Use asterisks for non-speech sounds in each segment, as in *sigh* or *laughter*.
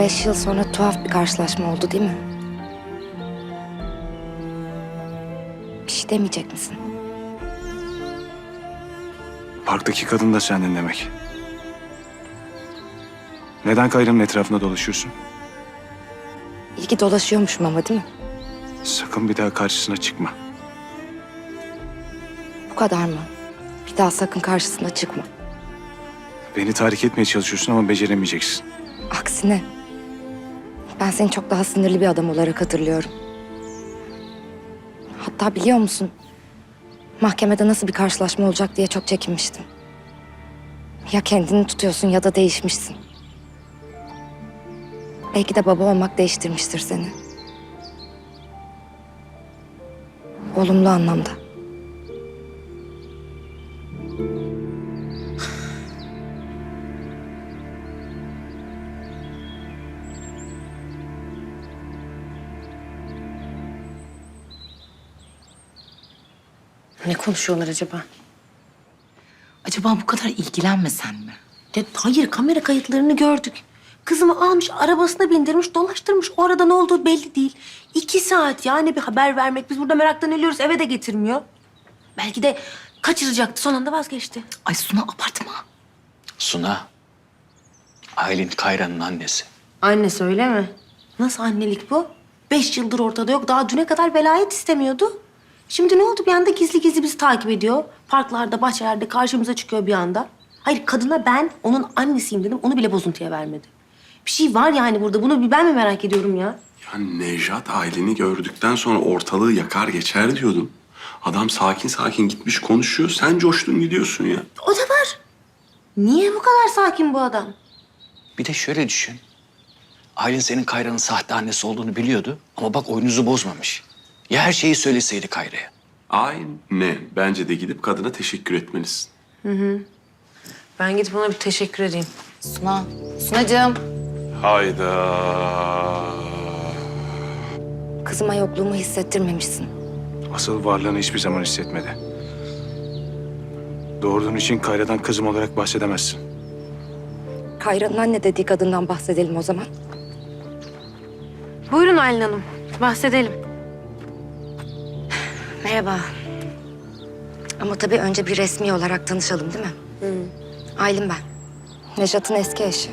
Beş yıl sonra tuhaf bir karşılaşma oldu değil mi? Bir şey demeyecek misin? Parktaki kadın da sendin demek. Neden Kayra'nın etrafında dolaşıyorsun? İyi ki dolaşıyormuşum ama değil mi? Sakın bir daha karşısına çıkma. Bu kadar mı? Bir daha sakın karşısına çıkma. Beni tahrik etmeye çalışıyorsun ama beceremeyeceksin. Aksine. Ben seni çok daha sinirli bir adam olarak hatırlıyorum. Hatta biliyor musun? Mahkemede nasıl bir karşılaşma olacak diye çok çekinmiştim. Ya kendini tutuyorsun ya da değişmişsin. Belki de baba olmak değiştirmiştir seni. Olumlu anlamda. Konuşuyorlar acaba? Acaba bu kadar ilgilenmesen mi? Ya, hayır kamera kayıtlarını gördük. Kızımı almış arabasına bindirmiş dolaştırmış. O arada ne olduğu belli değil. İki saat yani bir haber vermek. Biz burada meraktan ölüyoruz eve de getirmiyor. Belki de kaçıracaktı son anda vazgeçti. Ay Suna abartma. Suna. Aylin Kayra'nın annesi. Anne söyleme. Nasıl annelik bu? Beş yıldır ortada yok. Daha düne kadar velayet istemiyordu. Şimdi ne oldu? Bir anda gizli gizli bizi takip ediyor. Parklarda, bahçelerde karşımıza çıkıyor bir anda. Hayır kadına ben onun annesiyim dedim. Onu bile bozuntuya vermedi. Bir şey var yani burada. Bunu bir ben mi merak ediyorum ya? Ya Nejat aileni gördükten sonra ortalığı yakar geçer diyordum. Adam sakin sakin gitmiş konuşuyor. Sen coştun gidiyorsun ya. O da var. Niye bu kadar sakin bu adam? Bir de şöyle düşün. Aylin senin Kayra'nın sahte annesi olduğunu biliyordu ama bak oyununuzu bozmamış. Ya her şeyi söyleseydi Kayra'ya? Aynen. Bence de gidip kadına teşekkür etmelisin. Ben gidip ona bir teşekkür edeyim. Suna, Sunacığım. Hayda. Kızıma yokluğumu hissettirmemişsin. Asıl varlığını hiçbir zaman hissetmedi. Doğurduğun için Kayra'dan kızım olarak bahsedemezsin. Kayra'nın anne dediği kadından bahsedelim o zaman. Buyurun Aylin Hanım. Bahsedelim. Merhaba. Ama tabii önce bir resmi olarak tanışalım değil mi? Aylin ben. Nejat'ın eski eşi.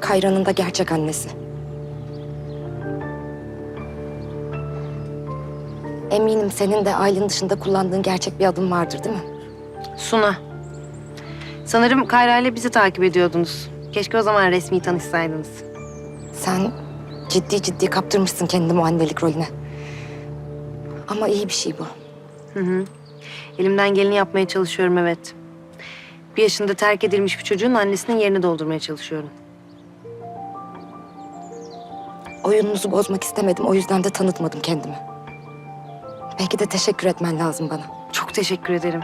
Kayra'nın da gerçek annesi. Eminim senin de Aylin dışında kullandığın gerçek bir adım vardır değil mi? Suna. Sanırım Kayra ile bizi takip ediyordunuz. Keşke o zaman resmi tanışsaydınız. Sen ciddi ciddi kaptırmışsın kendini o annelik rolüne. Ama iyi bir şey bu. Elimden geleni yapmaya çalışıyorum evet. Bir yaşında terk edilmiş bir çocuğun annesinin yerini doldurmaya çalışıyorum. Oyununuzu bozmak istemedim. O yüzden de tanıtmadım kendimi. Belki de teşekkür etmen lazım bana. Çok teşekkür ederim.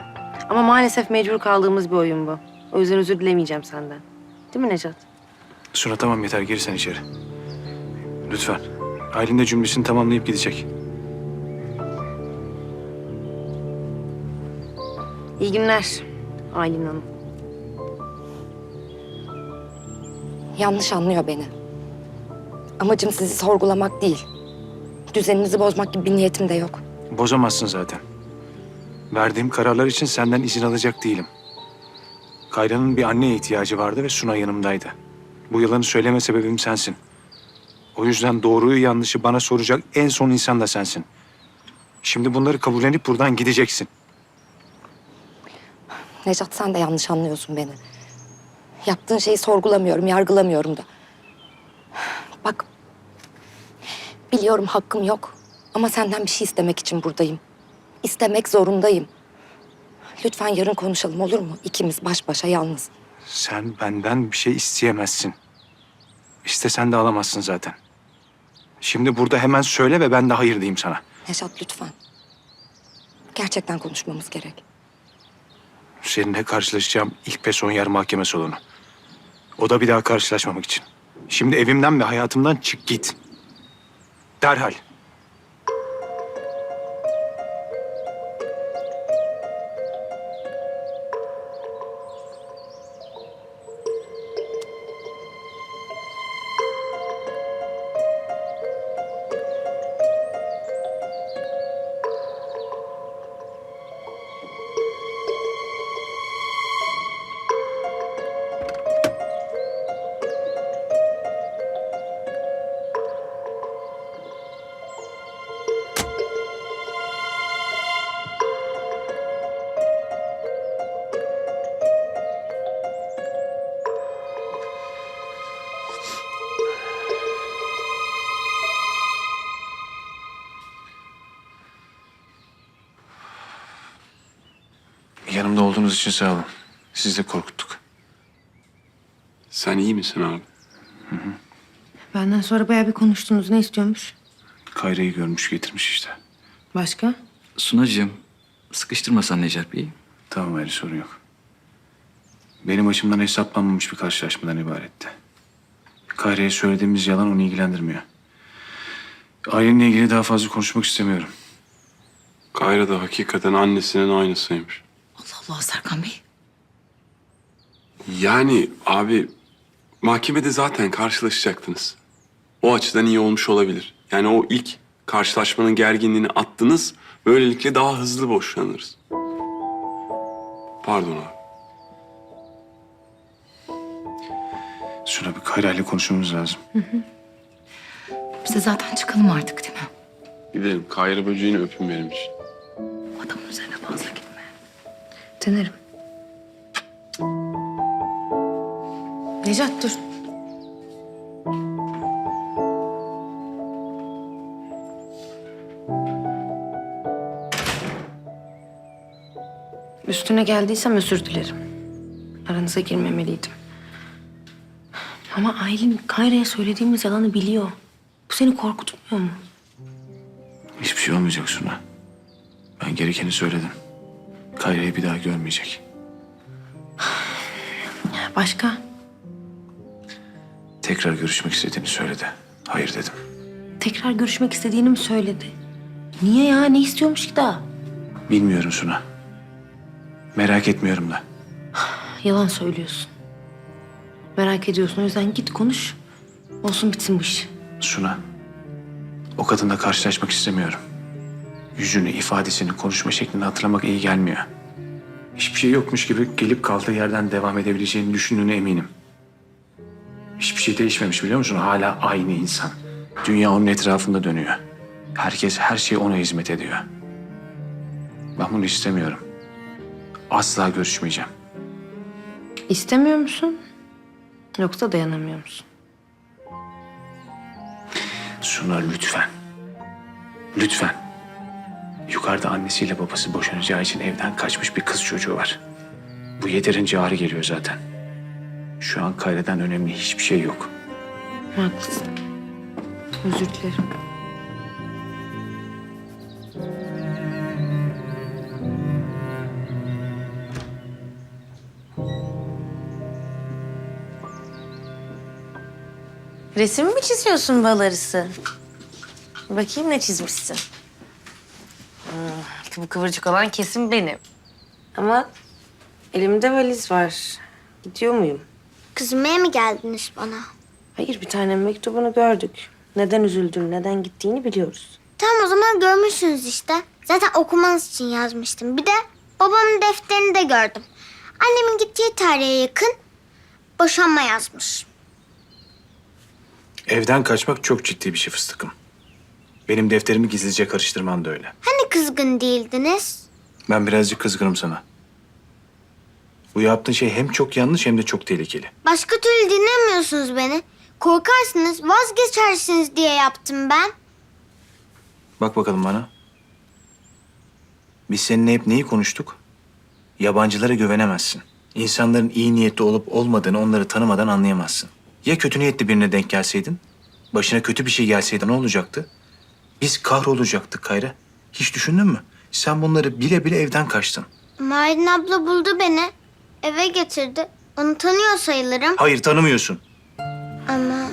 Ama maalesef mecbur kaldığımız bir oyun bu. O yüzden özür dilemeyeceğim senden. Değil mi Necat? Suna tamam yeter gir sen içeri. Lütfen. Aylin de cümlesini tamamlayıp gidecek. İyi günler Aylin Hanım. Yanlış anlıyor beni. Amacım sizi sorgulamak değil. Düzeninizi bozmak gibi bir niyetim de yok. Bozamazsın zaten. Verdiğim kararlar için senden izin alacak değilim. Kayra'nın bir anneye ihtiyacı vardı ve Suna yanımdaydı. Bu yalanı söyleme sebebim sensin. O yüzden doğruyu yanlışı bana soracak en son insan da sensin. Şimdi bunları kabullenip buradan gideceksin. Necat sen de yanlış anlıyorsun beni. Yaptığın şeyi sorgulamıyorum, yargılamıyorum da. Bak, biliyorum hakkım yok. Ama senden bir şey istemek için buradayım. İstemek zorundayım. Lütfen yarın konuşalım olur mu? İkimiz baş başa yalnız. Sen benden bir şey isteyemezsin. İstesen de alamazsın zaten. Şimdi burada hemen söyle ve ben de hayır diyeyim sana. Necat lütfen. Gerçekten konuşmamız gerek. Seninle karşılaşacağım ilk ve son yer mahkeme salonu. O da bir daha karşılaşmamak için. Şimdi evimden ve hayatımdan çık git. Derhal. Olduğunuz için sağ olun. Sizi de korkuttuk. Sen iyi misin abi? Benden sonra bayağı bir konuştunuz. Ne istiyormuş? Kayra'yı görmüş getirmiş işte. Başka? Sunacığım sıkıştırmasan Necat Bey'i. Tamam öyle sorun yok. Benim açımdan hesaplanmamış bir karşılaşmadan ibaretti. Kayra'ya söylediğimiz yalan onu ilgilendirmiyor. Ailenle ilgili daha fazla konuşmak istemiyorum. Kayra da hakikaten annesinin aynısıymış. Allah Allah Serkan Bey. Yani abi mahkemede zaten karşılaşacaktınız. O açıdan iyi olmuş olabilir. Yani o ilk karşılaşmanın gerginliğini attınız. Böylelikle daha hızlı boşanırız. Pardon abi. Suna bir Kayra ile konuşmamız lazım. Bize zaten çıkalım artık değil mi? Gidelim. Kayra böceğini öpün benim için. Denerim. Necat dur. Üstüne geldiysem özür dilerim. Aranıza girmemeliydim. Ama Aylin Kayra'ya söylediğimiz yalanı biliyor. Bu seni korkutmuyor mu? Hiçbir şey olmayacak Suna. Ben gerekeni söyledim. Kayra'yı bir daha görmeyecek. Başka? Tekrar görüşmek istediğini söyledi. Hayır dedim. Tekrar görüşmek istediğini mi söyledi? Niye ya? Ne istiyormuş ki daha? Bilmiyorum Suna. Merak etmiyorum da. Yalan söylüyorsun. Merak ediyorsun. O yüzden git konuş. Olsun bitsin bu iş. Suna. O kadınla karşılaşmak istemiyorum. Yüzünü, ifadesini, konuşma şeklini hatırlamak iyi gelmiyor. Hiçbir şey yokmuş gibi gelip kaldığı yerden devam edebileceğini düşündüğüne eminim. Hiçbir şey değişmemiş biliyor musun? Hala aynı insan. Dünya onun etrafında dönüyor. Herkes her şey ona hizmet ediyor. Ben bunu istemiyorum. Asla görüşmeyeceğim. İstemiyor musun? Yoksa dayanamıyor musun? Suna lütfen. Lütfen. Yukarıda annesiyle babası boşanacağı için evden kaçmış bir kız çocuğu var. Bu yeterince ağrı geliyor zaten. Şu an Kayra'dan önemli hiçbir şey yok. Haklısın. Özür dilerim. Resim mi çiziyorsun bal arısı? Bakayım ne çizmişsin. Hmm, bu kıvırcık olan kesin benim. Ama elimde valiz var. Gidiyor muyum? Kızmaya mı geldiniz bana? Hayır bir tane mektubunu gördük. Neden üzüldüğünü, neden gittiğini biliyoruz. Tamam o zaman görmüşsünüz işte. Zaten okumanız için yazmıştım. Bir de babamın defterini de gördüm. Annemin gittiği tarihe yakın boşanma yazmış. Evden kaçmak çok ciddi bir şey fıstıkım. Benim defterimi gizlice karıştırman da öyle. Hani kızgın değildiniz? Ben birazcık kızgınım sana. Bu yaptığın şey hem çok yanlış hem de çok tehlikeli. Başka türlü dinlemiyorsunuz beni. Korkarsınız, vazgeçersiniz diye yaptım ben. Bak bakalım bana. Biz seninle hep neyi konuştuk? Yabancılara güvenemezsin. İnsanların iyi niyetli olup olmadığını onları tanımadan anlayamazsın. Ya kötü niyetli birine denk gelseydin? Başına kötü bir şey gelseydi ne olacaktı? Biz kahrolacaktık Kayra. Hiç düşündün mü? Sen bunları bile bile evden kaçtın. Marin abla buldu beni. Eve getirdi. Onu tanıyor sayılırım. Hayır tanımıyorsun. Ama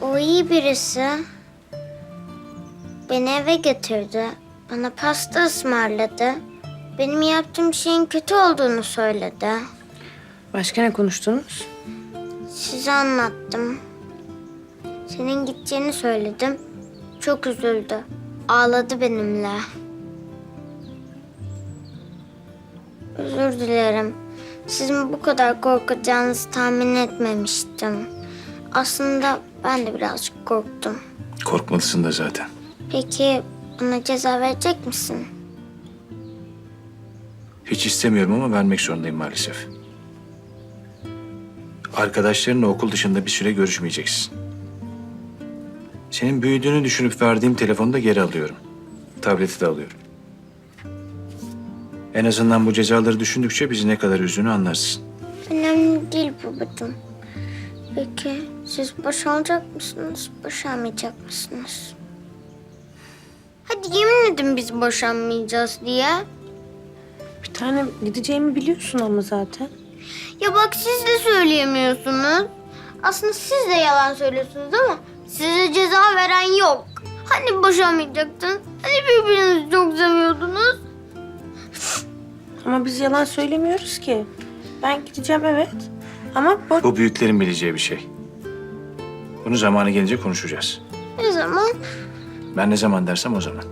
o iyi birisi. Beni eve getirdi. Bana pasta ısmarladı. Benim yaptığım şeyin kötü olduğunu söyledi. Başka ne konuştunuz? Size anlattım. Senin gideceğini söyledim. Çok üzüldü. Ağladı benimle. Özür dilerim. Sizin bu kadar korkacağınızı tahmin etmemiştim. Aslında ben de birazcık korktum. Korkmalısın da zaten. Peki bana ceza verecek misin? Hiç istemiyorum ama vermek zorundayım maalesef. Arkadaşlarınla okul dışında bir süre görüşmeyeceksin. Senin büyüdüğünü düşünüp verdiğim telefonu da geri alıyorum. Tableti de alıyorum. En azından bu cezaları düşündükçe bizi ne kadar üzdüğünü anlarsın. Önemli değil babacığım. Peki siz boşanacak mısınız, boşanmayacak mısınız? Hadi yemin edin biz boşanmayacağız diye. Bir tane gideceğimi biliyorsun ama zaten. Ya bak siz de söyleyemiyorsunuz. Aslında siz de yalan söylüyorsunuz ama size ceza veren yok. Hani boşanmayacaktın? Hani birbirinizi çok seviyordunuz? Ama biz yalan söylemiyoruz ki. Ben gideceğim evet. Ama bu Bu büyüklerin bileceği bir şey. Bunu zamanı gelince konuşacağız. Ne zaman? Ben ne zaman dersem o zaman.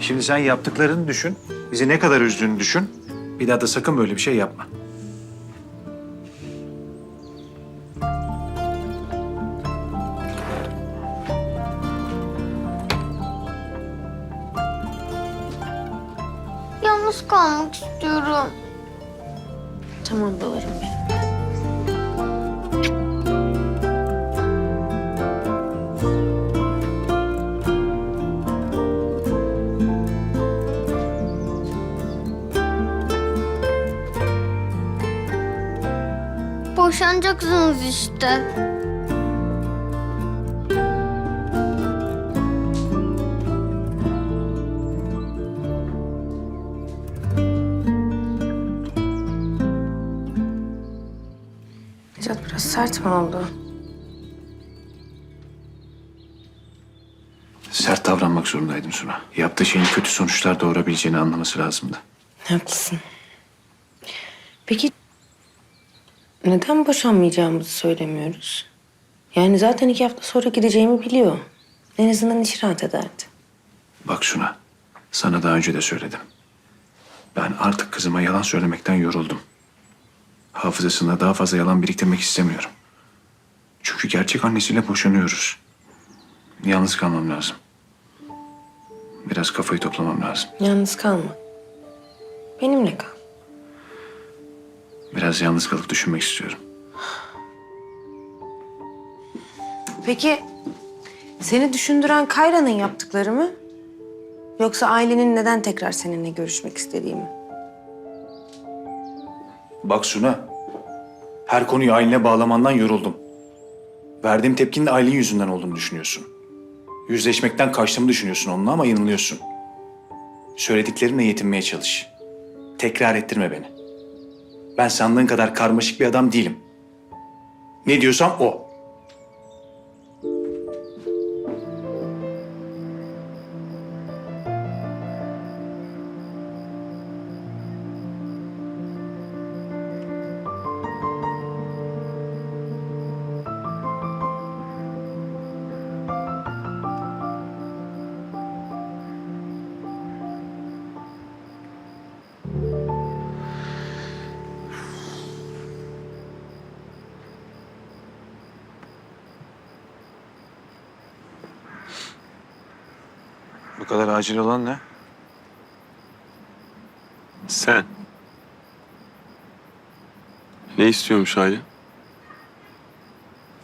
Şimdi sen yaptıklarını düşün. Bizi ne kadar üzdüğünü düşün. Bir daha da sakın böyle bir şey yapma. Kalmak istiyorum. tamam babacığım benim. Boşanacaksınız işte. Sert mi oldu? Sert davranmak zorundaydım Suna. Yaptığı şeyin kötü sonuçlar doğurabileceğini anlaması lazımdı. Haklısın. Peki neden boşanmayacağımızı söylemiyoruz? Yani zaten iki hafta sonra gideceğimi biliyor. En azından içi rahat ederdi. Bak Suna, sana daha önce de söyledim. Ben artık kızıma yalan söylemekten yoruldum. Hafızasında daha fazla yalan biriktirmek istemiyorum. Çünkü gerçek annesiyle boşanıyoruz. Yalnız kalmam lazım. Biraz kafayı toplamam lazım. Yalnız kalma. Benimle kal. Biraz yalnız kalıp düşünmek istiyorum. Peki seni düşündüren Kayra'nın yaptıkları mı? Yoksa ailenin neden tekrar seninle görüşmek istediği mi? Bak Suna, her konuyu Aylin'e bağlamandan yoruldum. Verdiğim tepkinin Aylin yüzünden olduğunu düşünüyorsun. Yüzleşmekten kaçtığımı düşünüyorsun onunla ama yanılıyorsun. Söylediklerimle yetinmeye çalış. Tekrar ettirme beni. Ben sandığın kadar karmaşık bir adam değilim. Ne diyorsam o. Bu kadar acil olan ne? Sen. Ne istiyormuş Aylin?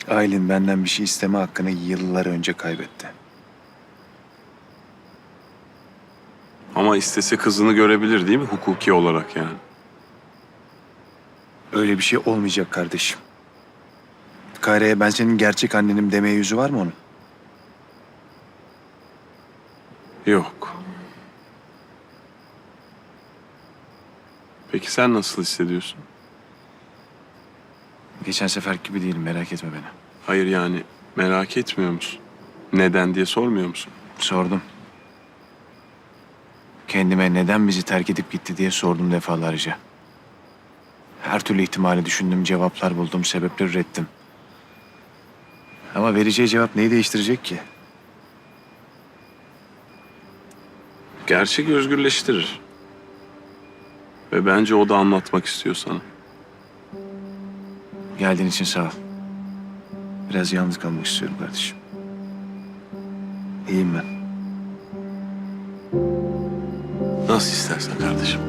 Aylin benden bir şey isteme hakkını yıllar önce kaybetti. Ama istese kızını görebilir değil mi hukuki olarak yani? Öyle bir şey olmayacak kardeşim. Kayra'ya ben senin gerçek annenim demeye yüzü var mı onun? Yok. Peki sen nasıl hissediyorsun? Geçen sefer gibi değilim merak etme beni. Hayır yani merak etmiyor musun? Neden diye sormuyor musun? Sordum. Kendime neden bizi terk edip gitti diye sordum defalarca. Her türlü ihtimali düşündüm, cevaplar buldum, sebepler ürettim. Ama vereceği cevap neyi değiştirecek ki? Gerçek özgürleştirir. Ve bence o da anlatmak istiyor sana. Geldiğin için sağ ol. Biraz yalnız kalmak istiyorum kardeşim. İyiyim ben. Nasıl istersen kardeşim.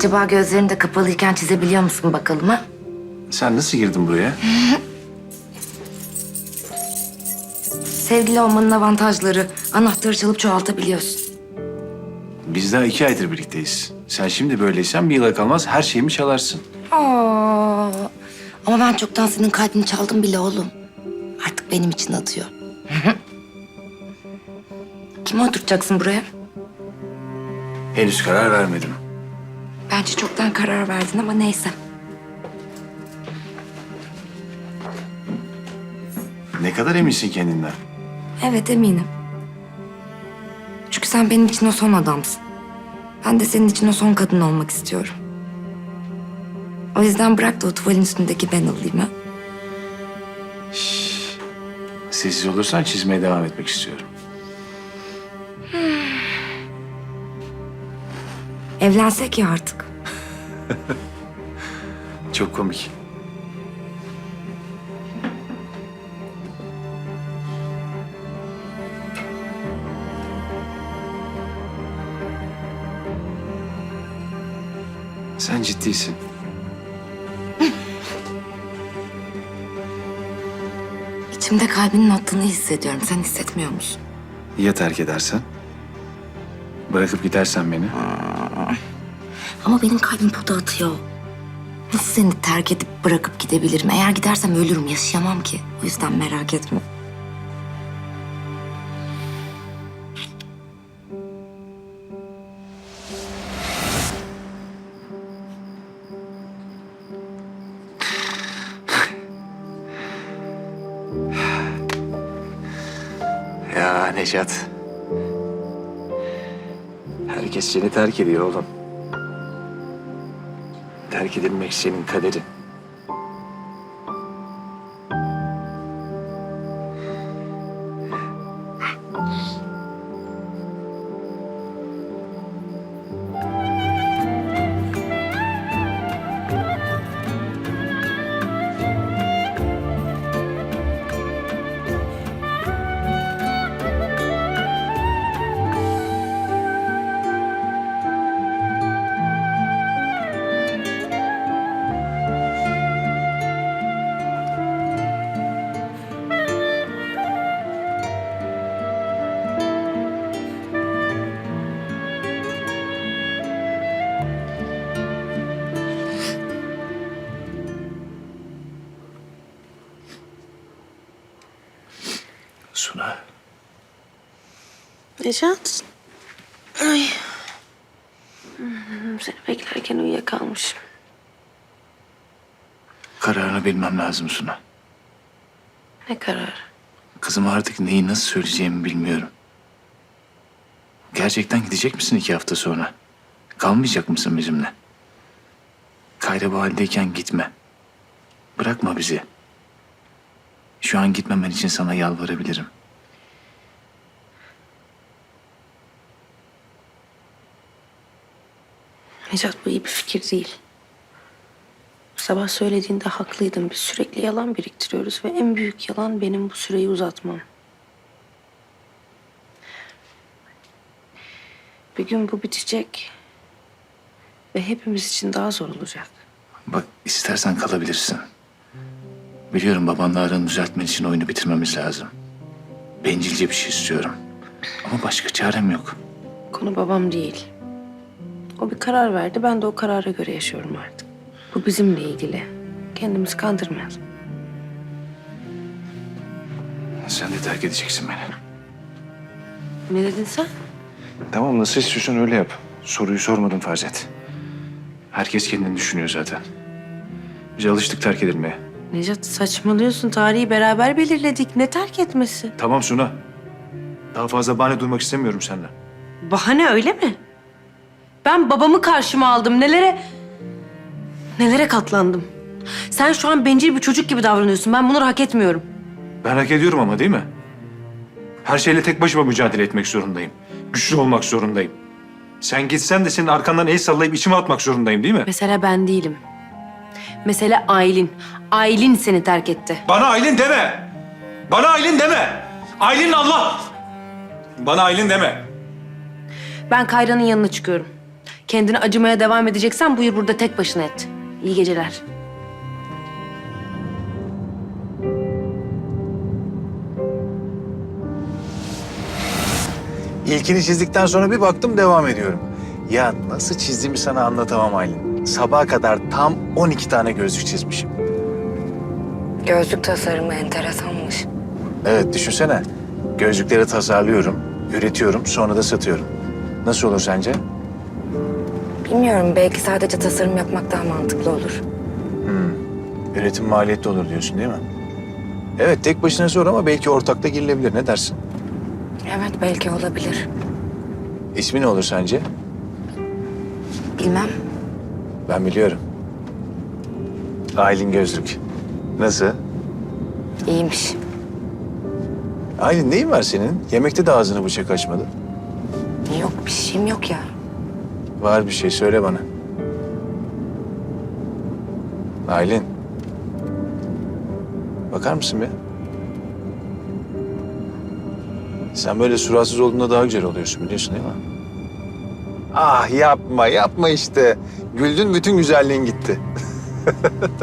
Acaba gözlerini de kapalıyken çizebiliyor musun bakalım ha? Sen nasıl girdin buraya? Sevgili olmanın avantajları. Anahtarı çalıp çoğaltabiliyorsun. Biz daha iki aydır birlikteyiz. Sen şimdi böyleysen bir yıla kalmaz her şeyimi çalarsın. Aa, ama ben çoktan senin kalbini çaldım bile oğlum. Artık benim için atıyor. *laughs* Kimi oturtacaksın buraya? Henüz karar vermedim. Bence çoktan karar verdin ama neyse. Ne kadar eminsin kendinden? Evet eminim. Çünkü sen benim için o son adamsın. Ben de senin için o son kadın olmak istiyorum. O yüzden bırak da o tuvalin üstündeki ben olayım ha. Sessiz olursan çizmeye devam etmek istiyorum. Evlensek ya artık. *laughs* Çok komik. Sen ciddisin. *laughs* İçimde kalbinin attığını hissediyorum. Sen hissetmiyor musun? Ya terk edersen? Bırakıp gidersen beni? Ama benim kalbim burada atıyor. Nasıl seni terk edip bırakıp gidebilirim? Eğer gidersem ölürüm, yaşayamam ki. O yüzden merak etme. Ya Necat. Herkes seni terk ediyor oğlum. Terk edilmek senin kaderin. Necat. Ay. Hmm, Seni beklerken uyuyakalmışım. Kararını bilmem lazım Suna. Ne karar? Kızıma artık neyi nasıl söyleyeceğimi bilmiyorum. Gerçekten gidecek misin iki hafta sonra? Kalmayacak mısın bizimle? Kayra bu haldeyken gitme. Bırakma bizi. Şu an gitmemen için sana yalvarabilirim. Necat bu iyi bir fikir değil. Sabah söylediğinde haklıydın. Biz sürekli yalan biriktiriyoruz ve en büyük yalan benim bu süreyi uzatmam. Bir gün bu bitecek ve hepimiz için daha zor olacak. Bak istersen kalabilirsin. Biliyorum babanla aranı düzeltmen için oyunu bitirmemiz lazım. Bencilce bir şey istiyorum. Ama başka çarem yok. Konu babam değil. O bir karar verdi. Ben de o karara göre yaşıyorum artık. Bu bizimle ilgili. Kendimizi kandırmayalım. Sen de terk edeceksin beni. Ne dedin sen? Tamam nasıl istiyorsan öyle yap. Soruyu sormadım farz et. Herkes kendini düşünüyor zaten. Biz alıştık terk edilmeye. Necat saçmalıyorsun. Tarihi beraber belirledik. Ne terk etmesi? Tamam Suna. Daha fazla bahane duymak istemiyorum senden. Bahane öyle mi? Ben babamı karşıma aldım. Nelere... Nelere katlandım. Sen şu an bencil bir çocuk gibi davranıyorsun. Ben bunları hak etmiyorum. Ben hak ediyorum ama değil mi? Her şeyle tek başıma mücadele etmek zorundayım. Güçlü olmak zorundayım. Sen gitsen de senin arkandan el sallayıp içime atmak zorundayım değil mi? Mesele ben değilim. Mesele Aylin. Aylin seni terk etti. Bana Aylin deme. Bana Aylin deme. Aylin Allah. Bana Aylin deme. Ben Kayra'nın yanına çıkıyorum. Kendine acımaya devam edeceksen buyur burada tek başına et. İyi geceler. İlkini çizdikten sonra bir baktım devam ediyorum. Ya nasıl çizdiğimi sana anlatamam Aylin. Sabaha kadar tam 12 tane gözlük çizmişim. Gözlük tasarımı enteresanmış. Evet düşünsene. Gözlükleri tasarlıyorum, üretiyorum, sonra da satıyorum. Nasıl olur sence? Bilmiyorum belki sadece tasarım yapmak daha mantıklı olur. Üretim maliyetli olur diyorsun değil mi? Evet tek başına zor ama belki ortakta girilebilir. Ne dersin? Evet belki olabilir. İsmi ne olur sence? Bilmem. Ben biliyorum. Aylin Gözlük. Nasıl? İyiymiş. Aylin neyin var senin? Yemekte de ağzını bıçak açmadı. Yok bir şeyim yok ya. Var bir şey söyle bana. Aylin. Bakar mısın bir? Sen böyle suratsız olduğunda daha güzel oluyorsun biliyorsun değil mi? Ah yapma yapma işte. Güldün bütün güzelliğin gitti. *laughs*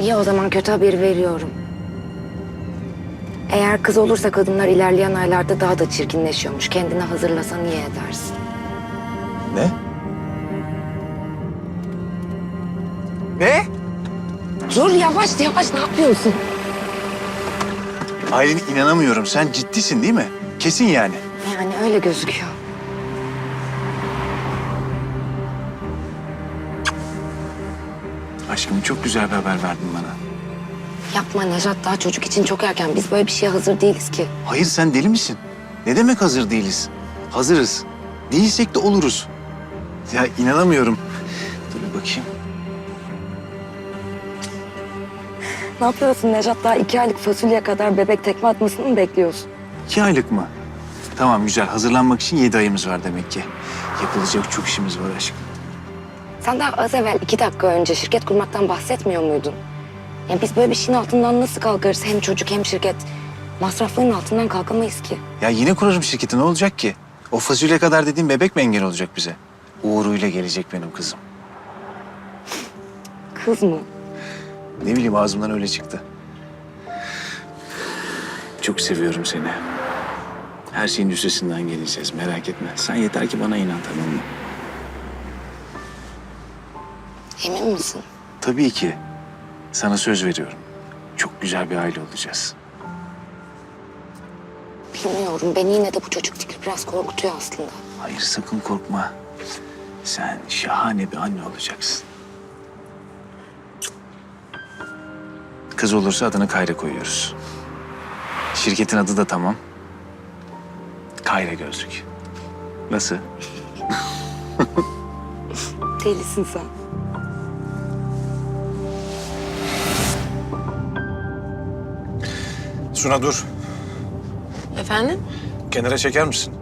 İyi o zaman kötü haberi veriyorum. Eğer kız olursa kadınlar ilerleyen aylarda daha da çirkinleşiyormuş. Kendini hazırlasan iyi edersin. Ne? Ne? Dur yavaş yavaş ne yapıyorsun? Aylin inanamıyorum. Sen ciddisin değil mi? Kesin yani. Yani öyle gözüküyor. Aşkım çok güzel bir haber verdin bana. Yapma Nejat daha çocuk için çok erken. Biz böyle bir şeye hazır değiliz ki. Hayır sen deli misin? Ne demek hazır değiliz? Hazırız. Değilsek de oluruz. Ya inanamıyorum. Dur bir bakayım. Ne yapıyorsun Nejat? Daha iki aylık fasulye kadar bebek tekme atmasını mı bekliyorsun? İki aylık mı? Tamam güzel. Hazırlanmak için yedi ayımız var demek ki. Yapılacak çok işimiz var aşkım. Sen daha az evvel iki dakika önce şirket kurmaktan bahsetmiyor muydun? Ya biz böyle bir şeyin altından nasıl kalkarız? Hem çocuk hem şirket. Masrafların altından kalkamayız ki. Ya yine kurarım şirketi ne olacak ki? O fasulye kadar dediğim bebek mi engel olacak bize? Uğur'uyla gelecek benim kızım. Kız mı? Ne bileyim ağzımdan öyle çıktı. Çok seviyorum seni. Her şeyin üstesinden geleceğiz merak etme. Sen yeter ki bana inan tamam mı? Emin misin? Tabii ki. Sana söz veriyorum. Çok güzel bir aile olacağız. Bilmiyorum. Beni yine de bu çocuk fikri biraz korkutuyor aslında. Hayır sakın korkma. Sen şahane bir anne olacaksın. Kız olursa adını Kayra koyuyoruz. Şirketin adı da tamam. Kayra Gözlük. Nasıl? Delisin sen. Suna dur. Efendim? Kenara çeker misin?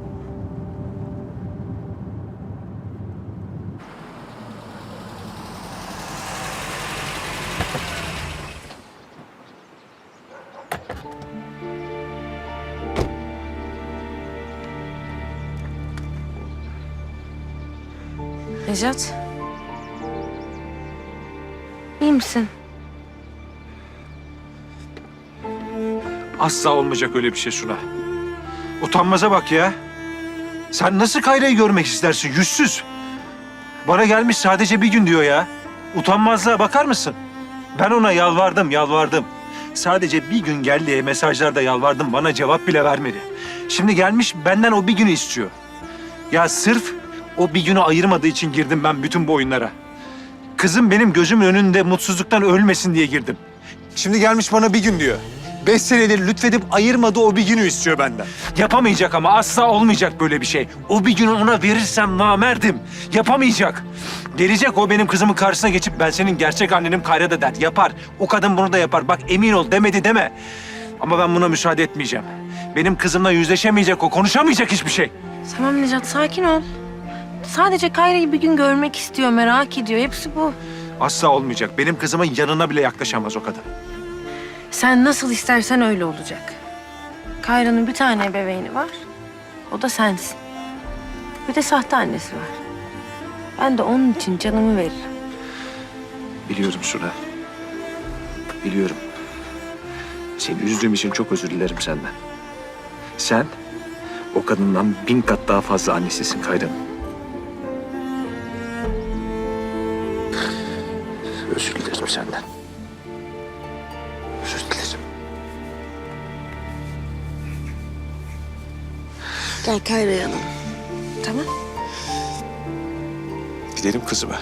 Nejat. İyi misin? Asla olmayacak öyle bir şey Suna. Utanmaza bak ya. Sen nasıl Kayra'yı görmek istersin yüzsüz? Bana gelmiş sadece bir gün diyor ya. Utanmazlığa bakar mısın? Ben ona yalvardım, yalvardım. Sadece bir gün gel diye mesajlarda yalvardım. Bana cevap bile vermedi. Şimdi gelmiş benden o bir günü istiyor. Ya sırf o bir günü ayırmadığı için girdim ben bütün bu oyunlara. Kızım benim gözümün önünde mutsuzluktan ölmesin diye girdim. Şimdi gelmiş bana bir gün diyor. Beş senedir lütfedip ayırmadı o bir günü istiyor benden. Yapamayacak ama asla olmayacak böyle bir şey. O bir günü ona verirsem namerdim. Yapamayacak. Gelecek o benim kızımın karşısına geçip ben senin gerçek annenim Kayra da der. Yapar. O kadın bunu da yapar. Bak emin ol demedi deme. Ama ben buna müsaade etmeyeceğim. Benim kızımla yüzleşemeyecek o. Konuşamayacak hiçbir şey. Tamam Nejat sakin ol. Sadece Kayra'yı bir gün görmek istiyor, merak ediyor. Hepsi bu. Asla olmayacak. Benim kızımın yanına bile yaklaşamaz o kadın. Sen nasıl istersen öyle olacak. Kayra'nın bir tane ebeveyni var. O da sensin. Bir de sahte annesi var. Ben de onun için canımı veririm. Biliyorum Suna. Biliyorum. Seni üzdüğüm için çok özür dilerim senden. Sen o kadından bin kat daha fazla annesisin Kayra'nın. Gel Kayra'ya. Tamam? Gidelim kızıma.